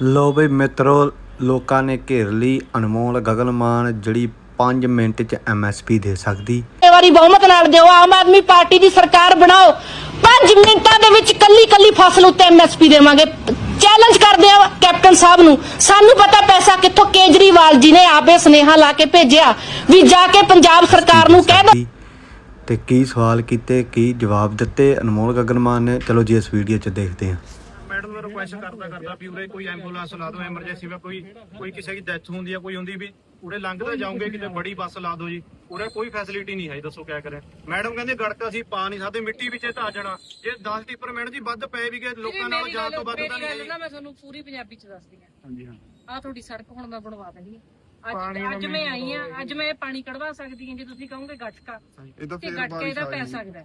ਲੋ ਬਈ ਮਿੱਤਰੋ ਲੋਕਾਂ ਨੇ ਘੇਰ ਲਈ ਅਨਮੋਲ ਗਗਨਮਾਨ ਜਿਹੜੀ 5 ਮਿੰਟ ਚ ਐਮਐਸਪੀ ਦੇ ਸਕਦੀ। ਇਹ ਵਾਰੀ ਬਹੁਮਤ ਨਾਲ ਦਿਓ ਆਮ ਆਦਮੀ ਪਾਰਟੀ ਦੀ ਸਰਕਾਰ ਬਣਾਓ। 5 ਮਿੰਟਾਂ ਦੇ ਵਿੱਚ ਕੱਲੀ ਕੱਲੀ ਫਸਲ ਉੱਤੇ ਐਮਐਸਪੀ ਦੇਵਾਂਗੇ। ਚੈਲੰਜ ਕਰਦੇ ਆ ਕੈਪਟਨ ਸਾਹਿਬ ਨੂੰ। ਸਾਨੂੰ ਪਤਾ ਪੈਸਾ ਕਿੱਥੋਂ ਕੇਜਰੀਵਾਲ ਜੀ ਨੇ ਆਪੇ ਸੁਨੇਹਾ ਲਾ ਕੇ ਭੇਜਿਆ ਵੀ ਜਾ ਕੇ ਪੰਜਾਬ ਸਰਕਾਰ ਨੂੰ ਕਹਿ ਦਿਓ ਤੇ ਕੀ ਸਵਾਲ ਕੀਤੇ ਕੀ ਜਵਾਬ ਦਿੱਤੇ? ਅਨਮੋਲ ਗਗਨਮਾਨ ਨੇ। ਚਲੋ ਜੀ ਇਸ ਵੀਡੀਓ ਚ ਦੇਖਦੇ ਹਾਂ। ਰਿਕੁਐਸਟ ਕਰਦਾ ਕਰਦਾ ਵੀ ਉਰੇ ਕੋਈ ਐਂਬੂਲੈਂਸ ਲਾ ਦਿਓ ਐਮਰਜੈਂਸੀ ਵਿੱਚ ਕੋਈ ਕੋਈ ਕਿਸੇ ਦੀ ਡੈਥ ਹੁੰਦੀ ਆ ਕੋਈ ਹੁੰਦੀ ਵੀ ਉਰੇ ਲੰਘਦੇ ਜਾਓਗੇ ਕਿਤੇ ਬੜੀ ਬੱਸ ਲਾ ਦਿਓ ਜੀ। ਉਰੇ ਕੋਈ ਫੈਸਿਲਿਟੀ ਨਹੀਂ ਹੈ ਦੱਸੋ ਕਿਆ ਕਰੇ। ਮੈਡਮ ਕਹਿੰਦੇ ਗੜਕਾ ਅਸੀਂ ਪਾ ਨਹੀਂ ਸਕਦੇ ਮਿੱਟੀ ਵਿੱਚ ਧਾ ਜਾਣਾ। ਜੇ 10 ਟਿੱਪਰ ਮੈਡਮ ਜੀ ਵੱਧ ਪਏ ਵੀ ਗਏ ਲੋਕਾਂ ਨਾਲ ਜਾਨ ਤੋਂ ਵੱਧ ਤਾਂ ਨਹੀਂ ਨਾ ਮੈਂ ਤੁਹਾਨੂੰ ਪੂਰੀ ਪੰਜਾਬੀ ਚ ਦੱਸਦੀ ਆ ਹਾਂਜੀ ਹਾਂ। ਆ ਤੁਹਾਡੀ ਸੜਕ ਹੁਣ ਮੈਂ ਬਣਵਾ ਦੇਣੀ ਆ ਅੱਜ ਅੱਜ ਮੈਂ ਆਈ ਆ ਅੱਜ ਮੈਂ ਇਹ ਪਾਣੀ ਕਢਵਾ ਸਕਦੀ ਹਾਂ ਜੇ ਤੁਸੀਂ ਕਹੋਗੇ ਗੱਟਕਾ ਤੇ ਗੱਟਕਾ ਇਹਦਾ ਪੈ ਸਕਦਾ।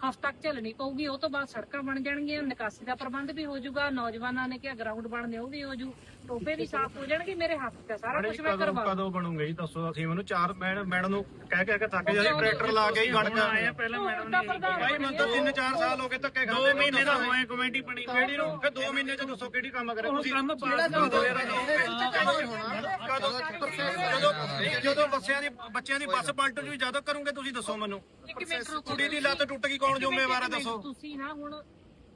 ਹਫ਼ਤਾ ਤੱਕ ਝੱਲਣੀ ਪਊਗੀ ਉਹ ਤੋਂ ਬਾਅਦ ਸੜਕਾਂ ਬਣ ਜਾਣਗੀਆਂ ਨਿਕਾਸੀ ਦਾ ਪ੍ਰਬੰਧ ਵੀ ਹੋ ਜਾਊਗਾ ਨੌਜਵਾਨਾਂ ਨੇ ਕਿਹਾ ਗਰਾਊਂਡ ਬਣਨੇ ਉਹ ਵੀ ਹੋ ਜੂ ਟੋਪੇ ਵੀ ਸਾਫ਼ ਹੋ ਜਾਣਗੇ ਮੇਰੇ ਹੱਥ ਤੇ ਸਾਰਾ ਕੁਝ ਮੈਂ ਕਦੋਂ ਕਰਵਾ ਕਦੋਂ ਬਣੂਗੇ ਜੀ ਦੱਸੋ ਅਸੀਂ ਮੈਨੂੰ ਚਾਰ ਮੈਡਮ ਮੈਡਮ ਨੂੰ ਕਹਿ ਕਹਿ ਕੇ ਥੱਕ ਜਾ ਟਰੈਕਟਰ ਲਾ ਕੇ ਹੀ ਗੜਕਾ ਆਏ ਆ ਪਹਿਲਾਂ ਮੈਡਮ ਨੇ ਭਾਈ ਮੈਨੂੰ ਤਾਂ 3-4 ਸਾਲ ਹੋ ਗਏ ਧੱਕੇ ਖਾਂਦੇ 2 ਮਹੀਨੇ ਦਾ ਹੋਏ ਕਮੇਟੀ ਬਣੀ ਕਿਹੜੀ ਨੂੰ? ਫਿਰ 2 ਮਹੀਨੇ ਚ ਦੱਸੋ ਕਿਹੜੀ ਕੰਮ ਕਰੇ ਤੁਸੀਂ ਕੰਮ ਜਦੋਂ ਜਦੋਂ ਬੱਸਿਆਂ ਦੀ ਬੱਚਿਆਂ ਦੀ ਬੱਸ ਪਲਟ ਜੂ ਜਦੋਂ ਕਰੋਗੇ ਤੁਸੀਂ ਦੱਸੋ ਮੈਨੂੰ। ਕੁੜੀ ਦੀ ਲੱਤ ਟੁੱਟ ਗਈ ਕੌਣ ਜ਼ਿੰਮੇਵਾਰ ਹੈ ਦੱਸੋ? ਤੁਸੀਂ ਨਾ ਹੁਣ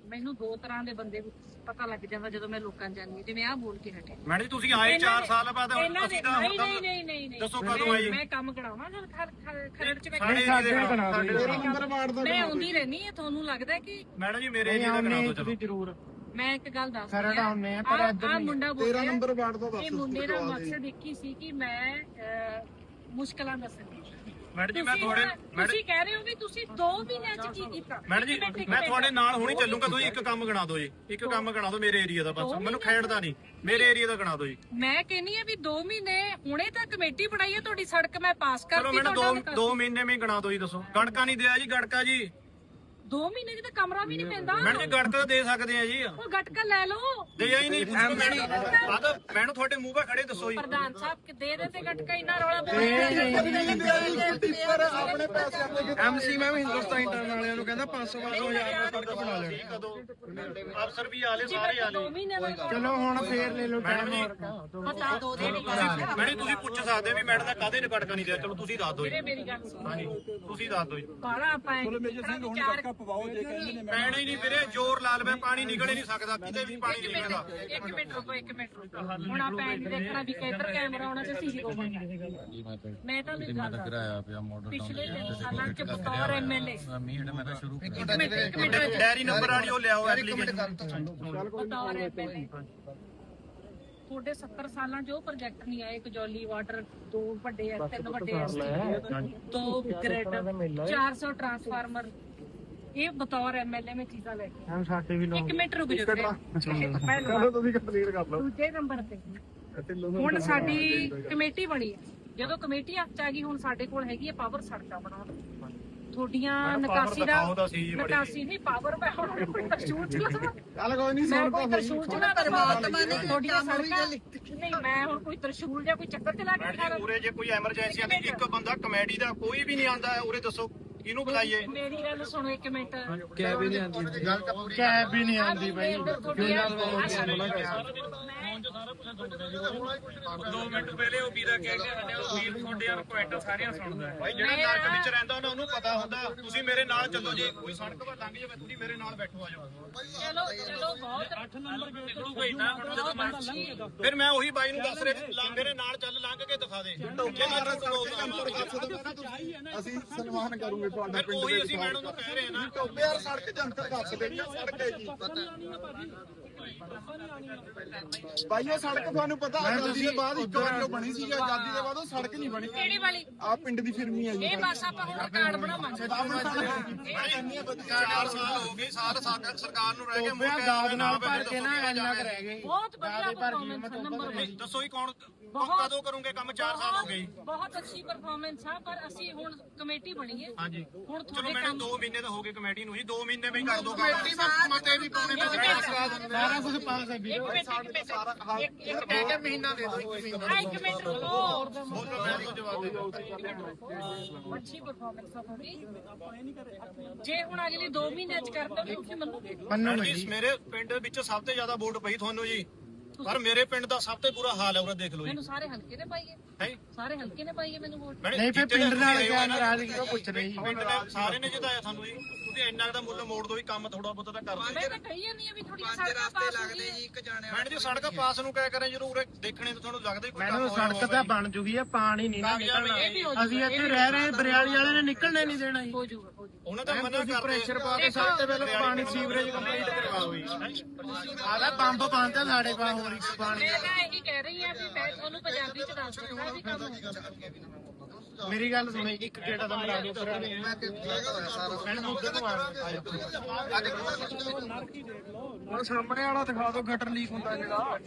ਮੈਨੂੰ ਦੋ ਤਰ੍ਹਾਂ ਦੇ ਬੰਦੇ ਪਤਾ ਲੱਗ ਜਾਂਦਾ ਜਦੋਂ ਮੈਂ ਲੋਕਾਂ ਨੂੰ ਜਾਣਦੀ ਜਿਵੇਂ ਆਹ ਬੋਲ ਕੇ ਹਟੇ। ਮੈਡਮ ਜੀ ਤੁਸੀਂ ਆਏ 4 ਸਾਲ ਬਾਅਦ ਅਸੀਂ ਤਾਂ ਨਹੀਂ ਨਹੀਂ ਨਹੀਂ ਨਹੀਂ ਨਹੀਂ। ਦੱਸੋ ਕਦੋਂ ਆਈ? ਮੈਂ ਕੰਮ ਕਰਾਉਣਾ ਜਦ ਖਰੜ ਚ ਮੈਂ ਮੈਂ ਆਉਂਦੀ ਰਹਿਣੀ ਹੈ ਤੁਹਾਨੂੰ ਲੱਗਦਾ ਕਿ ਮੈਡਮ ਜੀ ਮੇਰੇ ਏਰੀਆ ਦਾ ਕਰਾ ਦਿਓ ਚਲੋ। ਜ਼ਰੂਰ। ਮੈਂ ਇੱਕ ਗੱਲ ਦੱਸ ਰਹੀ ਹਾਂ। ਪਰ ਇੱਧਰ ਮੁੰਡਾ ਬੋਲ 13 ਨੰਬਰ ਵਾਰਡ ਦਾ ਦੱਸ ਇਹ ਮੁੰਡੇ ਦਾ ਮਕਸਦ ਇੱਕ ਹੀ ਸੀ ਕਿ ਮੈਂ ਮੁਸ਼ਕਲਾਂ ਦੱਸਣੀ ਮੈਡਮ ਜੀ ਮੈਂ ਤੁਸੀਂ ਤੁਹਾਡੇ ਨਾ- ਮੈਡਮ ਕਹਿ ਰਹੇ ਹੋ ਵੀ ਤੁਸੀਂ 2 ਮਹੀਨਿਆਂ ਚ ਕੀ ਕੀਤਾ ਮੈਡਮ ਜੀ ਇੱਕ ਮਿੰਟ, ਇੱਕ ਮੈਂ ਮਿੰਟ। ਤੁਹਾਡੇ ਨਾਲ ਹੁਣੀ ਚੱਲੂਗਾ ਤੁਸੀਂ ਇੱਕ ਕੰਮ ਗਣਾ ਦਿਓ ਜੀ। ਇੱਕ ਕੰਮ ਗਣਾ ਦਿਓ ਮੇਰੇ ਏਰੀਆ ਦਾ ਬਸ। ਮੈਨੂੰ ਖੇਡਦਾ ਨਹੀਂ। ਮੇਰੇ ਏਰੀਆ ਦਾ ਗਣਾ ਦਿਓ ਜੀ। ਮੈਂ ਕਹਿੰਨੀ ਆ ਵੀ 2 ਮਹੀਨੇ ਹੁਣੇ ਤਾਂ ਕਮੇਟੀ ਬਣਾਈ ਹੈ ਤੁਹਾਡੀ ਸੜਕ ਮੈਂ ਪਾਸ ਚਲੋ ਕਰਤੀ ਤੁਹਾਡਾ ਦੋ ਦੋ ਮਹੀਨੇ ਵਿੱਚ ਗਣਾ ਦਿਓ ਜੀ ਦੱਸੋ। ਗੜਕਾ ਨਹੀਂ ਦਿਆ ਜੀ ਗੜਕਾ ਜੀ। 2 ਮਹੀਨੇ ਚ ਤਾਂ ਕਮਰਾ ਵੀ ਨਹੀਂ ਪੈਂਦਾ ਮੈਡਮ ਜੀ ਗੜਕਾ ਤਾਂ ਦੇ ਸਕਦੇ ਆ ਜੀ ਉਹ ਗਟਕਾ ਲੈ ਲਓ ਦੇ ਹੀ ਨਹੀਂ ਮੈਡਮ ਬਾਦ ਮੈਨੂੰ ਤੁਹਾਡੇ ਮੂੰਹ 'ਤੇ ਖੜੇ ਦੱਸੋ ਜੀ ਪ੍ਰਧਾਨ ਸਾਹਿਬ ਕਿ ਦੇ ਦੇ ਤੇ ਗਟਕਾ ਇੰਨਾ ਰੌਲਾ ਐਮਸੀ ਮੈਂ ਵੀ ਹਿੰਦੁਸਤਾਨ ਇੰਟਰਨ ਵਾਲਿਆਂ ਨੂੰ ਕਹਿੰਦਾ 500 500 ਹਜ਼ਾਰ ਦਾ ਸੜਕ ਬਣਾ ਲੈਣੀ ਕਦੋਂ ਅਫਸਰ ਵੀ ਆਲੇ ਸਾਰੇ ਆਲੇ 2 ਮਹੀਨੇ ਦਾ ਚਲੋ ਹੁਣ ਫੇਰ ਲੈ ਲਓ ਮੈਡਮ ਜੀ ਪਤਾ ਦੋ ਦੇ ਨਹੀਂ ਮੈਡਮ ਤੁਸੀਂ ਪੁੱਛ ਸਕਦੇ ਵੀ ਮੈਡਮ ਦਾ ਕਾਦੇ ਨੇ ਗੜਕਾ ਨਹੀਂ ਦਿਆ ਚਲੋ ਤੁਸੀਂ ਦੱਸ ਦਿਓ ਜੀ ਮੇਰੀ ਗੱਲ ਸੁਣ ਹਾਂਜੀ ਤੁਸੀਂ ਦੱਸ ਦਿਓ ਜੀ ਬਾਲਾ ਆਪਾਂ ਮੇਜਰ ਸਿੰਘ ਹੁਣ ਗਟਕਾ ਪੈਣਾ ਹੀ ਨਹੀਂ ਵੀਰੇ ਜ਼ੋਰ ਲਾ ਲਵੇ ਪਾਣੀ ਨਿਕਲ ਹੀ ਨਹੀਂ ਸਕਦਾ ਕਿਤੇ ਵੀ ਪਾਣੀ ਨਹੀਂ ਨਿਕਲਦਾ। ਇੱਕ ਮਿੰਟ ਰੁਕੋ ਇੱਕ ਮਿੰਟ ਰੁਕੋ। ਹੁਣ ਆਪਾਂ ਐਂ ਨੀ ਦੇਖਣਾ ਵੀ ਕਿੱਧਰ ਕੈਮਰਾ ਆਉਣਾ ਤੇ ਸੀਸੀ ਹੋਣਾ ਮੈਂ ਤਾਂ ਨਹੀਂ ਗੱਲ ਕਰਾਇਆ ਪਿਆ ਮਾਡਲ ਪਿਛਲੇ ਸਾਲਾਂ ਚ ਬਤੌਰ ਐਮਐਲਏ ਮੀਂਹ ਮੈਂ ਤਾਂ ਸ਼ੁਰੂ ਇੱਕ ਮਿੰਟ ਇੱਕ ਮਿੰਟ ਡੈਰੀ ਨੰਬਰ ਵਾਲੀ ਉਹ ਲਿਆਓ ਐਪਲੀਕੇਸ਼ਨ ਬਤੌਰ ਐਮਐਲਏ ਤੁਹਾਡੇ 70 ਸਾਲਾਂ ਉਹ ਪ੍ਰੋਜੈਕਟ ਨਹੀਂ ਆਏ ਕਜੌਲੀ ਵਾਟਰ ਦੋ ਵੱਡੇ ਐ ਤਿੰਨ ਵੱਡੇ ਐ ਦੋ ਗ੍ਰਿਡ 400 ਟਰਾਂਸਫਾਰਮਰ ਇਹ ਬਤੌਰ ਐਮਐਲਏ ਮੈਂ ਚੀਜ਼ਾਂ ਲੈ ਕੇ ਹਾਂ ਸਾਡੇ ਵੀ ਇੱਕ ਮਿੰਟ ਰੁਕ ਜਾਓ ਚਲੋ ਤੁਸੀਂ ਕੰਪਲੀਟ ਕਰ ਲਓ। ਦੂਜੇ ਨੰਬਰ ਤੇ। ਹੁਣ ਸਾਡੀ ਕਮੇਟੀ ਬਣੀ ਹੈ। ਜਦੋਂ ਕਮੇਟੀ ਹੱਥ 'ਚ ਆ ਗਈ ਹੁਣ ਸਾਡੇ ਕੋਲ ਹੈਗੀ ਹੈ ਪਾਵਰ ਸੜਕਾਂ ਬਣਾਉਣ। ਤੁਹਾਡੀਆਂ ਨਿਕਾਸੀ ਦਾ ਦਿਖਾਓ ਤਾਂ ਸਹੀ ਬੜੀ। ਨਿਕਾਸੀ ਨਹੀਂ ਪਾਵਰ ਮੈਂ ਹੁਣ ਕੋਈ ਤਰਸ਼ੂਲ ਚਲਾ ਚੱਲ ਕੋਈ ਨਹੀਂ ਮੈਂ ਕੋਈ ਤਰਸ਼ੂਲ ਚਲਾ ਪਰਮਾਤਮਾ ਨੇ ਤੁਹਾਡੀਆਂ ਸੜਕਾਂ ਨਹੀਂ ਮੈਂ ਹੁਣ ਕੋਈ ਤਰਸ਼ੂਲ ਜਾਂ ਕੋਈ ਚੱਕਰ ਚਲਾ ਕੇ ਉਰੇ ਜੇ ਕੋਈ ਐਮਰਜੈਂਸੀ ਆਂਦੀ ਇੱਕ ਬੰਦਾ ਕਮੇਡੀ ਦਾ ਕੋਈ ਵੀ ਨਹੀਂ ਆਂਦਾ ਉਰੇ ਦੱਸੋ। ਇਹਨੂੰ ਬੁਲਾਈਏ? ਮੇਰੀ ਗੱਲ ਸੁਣੋ ਇੱਕ ਮਿੰਟ। ਕੈਬ ਵੀ ਨਹੀਂ ਆਉਂਦੀ ਕੈਬ ਵੀ ਨਹੀਂ ਆਉਂਦੀ ਬਾਈ। ਦੋ ਮਿੰਟ ਪਹਿਲੇ ਉਹ ਵੀਰਾ ਕਹਿ ਕੇ ਹਟਿਆ ਉਹ ਵੀਰ ਤੁਹਾਡੇ ਯਾਰ ਕੁਐਂਟ ਸਾਰੀਆਂ ਸੁਣਦਾ ਹੈ। ਭਾਈ ਜਿਹੜਾ ਨਰਕ ਵਿੱਚ ਰਹਿੰਦਾ ਉਹਨਾਂ ਨੂੰ ਪਤਾ ਹੁੰਦਾ। ਤੁਸੀਂ ਮੇਰੇ ਨਾਲ ਚੱਲੋ ਜੀ। ਕੋਈ ਸੜਕ 'ਤੇ ਲੰਘ ਜਾਵੇ ਤੁਸੀਂ ਮੇਰੇ ਨਾਲ ਬੈਠੋ ਆ ਜਾਓ। ਚਲੋ ਚਲੋ ਬਹੁਤ 8 ਨੰਬਰ ਨਿਕਲੂਗਾ ਇਦਾਂ ਫਿਰ ਮੈਂ ਉਹੀ ਬਾਈ ਨੂੰ ਦੱਸ ਰਿਹਾ ਮੇਰੇ ਨਾਲ ਚੱਲ ਲੰਘ ਕੇ ਦਿਖਾ ਦੇ। ਜੇ ਮੈਂ ਝੂਠ ਅਸੀਂ ਸਨਮਾਨ ਕਰੂਗੇ ਤੁਹਾਡਾ ਪਿੰਡ ਉਹੀ ਦੇ ਅਸੀਂ ਮੈਡਮ ਨੂੰ ਕਹਿ ਰਹੇ ਨਾ। ਟੋਬੇ ਯਾਰ ਸੜਕ ਜਨਤਕ ਦੱਸ ਦੇ ਸੜਕ ਹੈ ਜੀ। ਭਾਈ ਉਹ ਸੜਕ ਤੁਹਾਨੂੰ ਪਤਾ ਆਜ਼ਾਦੀ ਦੇ ਬਾਅਦ ਇੱਕ ਵਾਰ ਜੋ ਬਣੀ ਸੀ ਆਜ਼ਾਦੀ ਦੇ ਬਾਅਦ ਉਹ ਸੜਕ ਨਹੀਂ ਬਣੀ। ਕਿਹੜੀ ਵਾਲੀ? ਆ ਪਿੰਡ ਦੀ ਫਿਰਮੀ ਹੈ ਜੀ। ਇਹ ਬਸ ਆਪਾਂ ਹੁਣ ਕਾਰਡ ਬਣਾਵਾਂਗੇ। ਚਾਰ ਸਾਲ ਹੋ ਗਏ ਸਾਲ ਸਾਡਾ ਸਰਕਾਰ ਨੂੰ ਰਹਿ ਮੁੜ ਕੇ ਦਾਦ ਨਾਲ ਭਰ ਕੇ ਨਾ ਇੰਨਾ ਕਰ ਰਹਿ ਗਏ। ਬਹੁਤ ਵਧੀਆ ਪਰਫਾਰਮੈਂਸ ਨੰਬਰ 1 ਦੱਸੋ ਹੀ ਕੌਣ ਕਦੋਂ ਕਰੋਗੇ ਕੰਮ? 4 ਸਾਲ ਹੋ ਗਏ। ਬਹੁਤ ਅੱਛੀ ਪਰਫਾਰਮੈਂਸ ਆ ਪਰ ਅਸੀਂ ਹੁਣ ਕਮੇਟੀ ਬਣੀ ਹੈ। ਹਾਂਜੀ। ਹੁਣ ਚਲੋ ਤੁਹਾਡੇ ਮੈਨੂੰ ਕੰਮ 2 ਮਹੀਨੇ ਤਾਂ ਹੋ ਗਏ ਕਮੇਟੀ ਨੂੰ ਜੀ 2 ਮਹੀਨੇ ਵਿੱਚ ਕਰ ਦੋ ਕਮੇਟੀ ਦਾ ਮਤੇ ਵੀ ਪਾਉਣੇ ਸਾਰਾ ਕੁਝ ਪਾਸ ਹੈ। ਵੀਰੇ ਇੱਕ ਮਿੰਟ ਇੱਕ ਮਿੰਟ ਇੱਕ ਇੱਕ ਕਹਿ ਕੇ ਮਹੀਨਾ ਦੇ ਦਿਓ ਇੱਕ ਮਹੀਨਾ ਆ ਇੱਕ ਮਿੰਟ ਰੁਕੋ। ਬੋਲੋ ਮੈਂ ਤੋਂ ਜਵਾਬ ਦੇ ਦਿਓ ਅੱਛੀ ਪਰਫਾਰਮੈਂਸ ਆ ਤੁਹਾਡੀ। ਜੇ ਹੁਣ ਅਗਲੇ 2 ਮਹੀਨਿਆਂ ਚ ਕਰ ਦੋਗੇ ਤੁਸੀਂ ਮੰਨੋਗੇ। ਮੈਡਮ ਜੀ। ਮੇਰੇ ਪਿੰਡ ਵਿੱਚ ਸਭ ਤੋਂ ਜ਼ਿਆਦਾ ਵੋਟ ਪਈ ਤੁਹਾਨੂੰ ਜੀ। ਪਰ ਮੇਰੇ ਪਿੰਡ ਦਾ ਸਭ ਤੋਂ ਬੁਰਾ ਹਾਲ ਹੈ ਉਹਦਾ ਦੇਖ ਲਓ ਜੀ। ਮੈਨੂੰ ਸਾਰੇ ਹਲਕੇ ਨੇ ਪਾਈਏ। ਹੈ ਸਾਰੇ ਹਲਕੇ ਨੇ ਪਾਈਏ ਮੈਨੂੰ ਵੋਟ। ਮੈਡਮ, ਨਹੀਂ ਫਿਰ ਜਿੱਤੇ ਪਿੰਡ ਨਾਲ ਤੁਸੀਂ ਕਿਆ ਆਏ ਹੋ ਨਾ, ਨਾਰਾਜ਼ਗੀ ਕਿਉਂ ਪੁੱਛ ਰਹੇ ਜੀ ਪਿੰਡ ਨੇ ਸਾਰੇ ਨੇ ਜਿਤਾਇਆ ਤੁਹਾਨੂੰ ਜੀ। ਤੁਸੀਂ ਇੰਨਾ ਕੁ ਦਾ ਮੁੱਲ ਮੋੜ ਦੋ ਵੀ ਕੰਮ ਥੋੜਾ ਬਹੁਤਾ ਤਾਂ ਕਰ ਦਿਓ ਮੈਂ ਤਾਂ ਕਹੀ ਜਾਂਦੀ ਆ ਵੀ ਥੋੜੀਆਂ ਸੜਕਾਂ ਪਾਸ ਮੈਡਮ ਜੀ ਸੜਕ ਪਾਸ ਨੂੰ ਕਹਿ ਕਰੇ ਜਦੋਂ ਉਰੇ ਦੇਖਣੇ ਤਾਂ ਤੁਹਾਨੂੰ ਲੱਗਦਾ ਹੀ ਕੋਈ ਕੰਮ ਮੈਨੂੰ ਹੋਇਆ ਸੜਕ ਤਾਂ। ਬਣ ਜੂਗੀ ਆ ਪਾਣੀ ਨਹੀਂ ਨਾ ਕਾਗਜ਼ਾਂ ਨਿਕਲਣਾ। ਵਿੱਚ ਇਹ ਵੀ ਹੋ ਅਸੀਂ ਜਾਊਗਾ, ਇੱਥੇ ਇਹ ਵੀ ਰਹਿ ਰਹੇ ਬਰਿਆਲੀ ਵਾਲਿਆਂ ਨੇ ਨਿਕਲਣੇ ਨਹੀਂ ਦੇਣਾ ਜੀ। ਹੋ ਜਾਊਗਾ ਹੋ ਜਾਊਗਾ ਉਹਨਾਂ ਦਾ ਮਨਾ ਕਰਦੇ ਪ੍ਰੈਸ਼ਰ ਪਾ ਕੇ ਸਾਡੇ ਤੇ ਪਹਿਲਾਂ ਪਾਣੀ ਸੀਵਰੇਜ ਕੰਪਲੀਟ ਕਰਵਾਓ ਜੀ ਆਦਾ ਪੰਪ ਬੰਦ ਆ ਸਾਡੇ ਪਾ ਹੋਰ ਇੱਕ ਪਾਣੀ। ਮੈਂ ਤਾਂ ਇਹੀ ਕਹਿ ਰਹੀ ਆ ਵੀ ਮੈਂ ਤੁਹਾਨੂੰ ਪੰਜਾਬੀ ਚ ਦੱਸ ਦਿੱਤਾ ਵੀ ਕੰਮ ਮੇਰੀ ਗੱਲ ਸੁਣੋ ਇੱਕ ਗੇੜਾ ਦਾ ਮਰਾ ਦਿਓ ਫਿਰ ਮੈਡਮ ਉਧਰ ਨੂੰ ਆ ਹੁਣ ਸਾਹਮਣੇ ਵਾਲਾ ਦਿਖਾ ਦਿਓ ਗਟਰ ਲੀਕ ਹੁੰਦਾ ਜਿਹੜਾ।